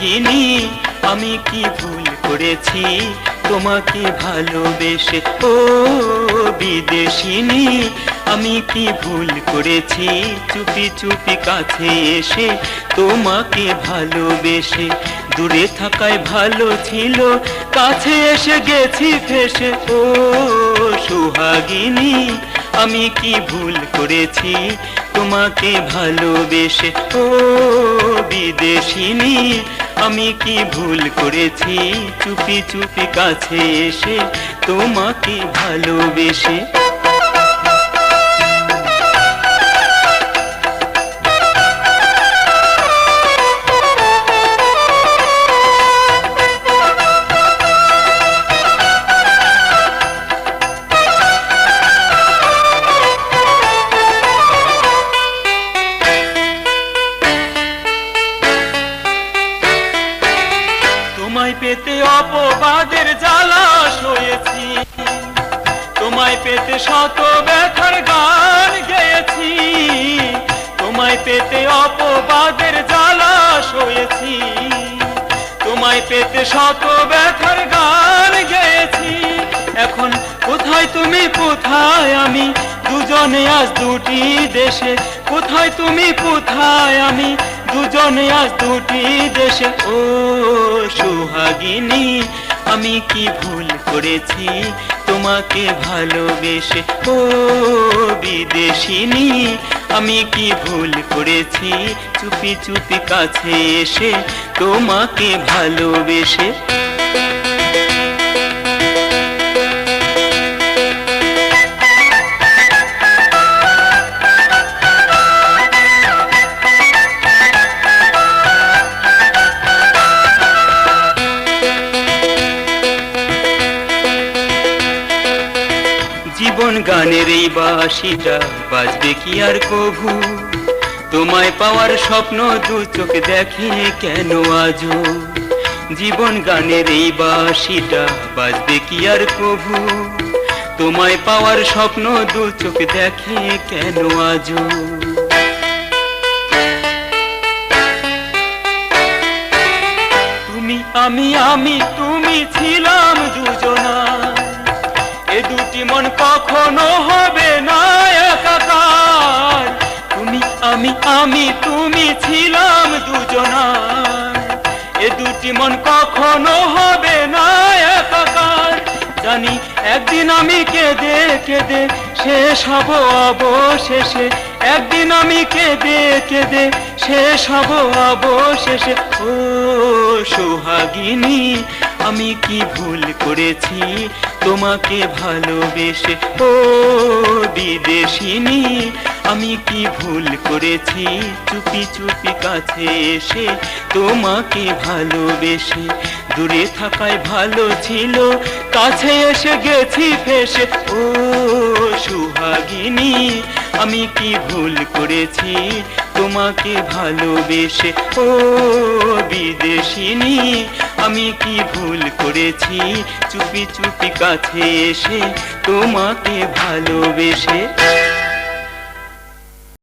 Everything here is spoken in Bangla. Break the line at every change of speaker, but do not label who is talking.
সোহাগিনী আমি কি ভুল করেছি? তোমাকে ভালোবেসে, ও বিদেশিনী, আমি কি ভুল করেছি? চুপি চুপি কাছে এসে তোমাকে ভালোবেসে, দূরে থাকায় ভালো ছিল, কাছে এসে গেছি ফেসে। ও সোহাগিনী, আমি কি ভুল করেছি? তোমাকে ভালোবেসে, ও বিদেশিনী আমি কি ভুল করেছি? চুপি চুপি কাছে এসে তোমাকে ভালোবেসে তোমায় পেতে অপবাদের জ্বালা সয়েছি। তোমায় পেতে শত ব্যথার গান গেয়েছি। তোমায় পেতে অপবাদের জ্বালা সয়েছি। তোমায় পেতে শত ব্যথার গান গেয়েছি। এখন কোথায় তুমি, কোথায় আমি? দুজনে আজ দুটি দেশে। কোথায় তুমি, কোথায় আমি? দুজনে আজ দুটি দেশে। ও সোহাগিনী, আমি কি ভুল করেছি? তোমাকে ভালোবেসে। ও বিদেশিনী, আমি কি ভুল করেছি? চুপি চুপি কাছে এসে তোমাকে ভালোবেসে। গানের এই বাসিটা বাজবে কি আর কভু? তোমায় পাওয়ার স্বপ্ন দু চোখ দেখে কেন আজও? জীবন গানের এই বাসিটা বাজবে কি আর কভু? তোমায় পাওয়ার স্বপ্ন দু চোখ দেখে কেন আজও? তুমি আমি আমি, তুমি ছিলাম দুজনা। এ দুটি মন কখনো হবে না একাকার। তুমি আমি আমি, তুমি ছিলাম এ দুটি মন কখনো হবে না একাকার। জানি একদিন আমি কেঁদে কেঁদে শেষ হব অবশেষে। একদিন আমি কেঁদে কেঁদে শেষ হব অবশেষে। ও সোহাগিনী আমি কি ভুল করেছি? তোমাকে ভালোবেসে, ও বিদেশিনী, আমি কি ভুল করেছি? চুপি চুপি কাছে এসে তোমাকে ভালোবেসে, দূরে থাকায় ভালো ছিল, কাছে এসে গেছি ফেসে, ও সুহাগিনী, আমি কি ভুল করেছি? তোমাকে ভালোবেসে, ও বিদেশিনী আমি কি ভুল করেছি? চুপি চুপি কাছে এসে তোমাকে ভালোবেসে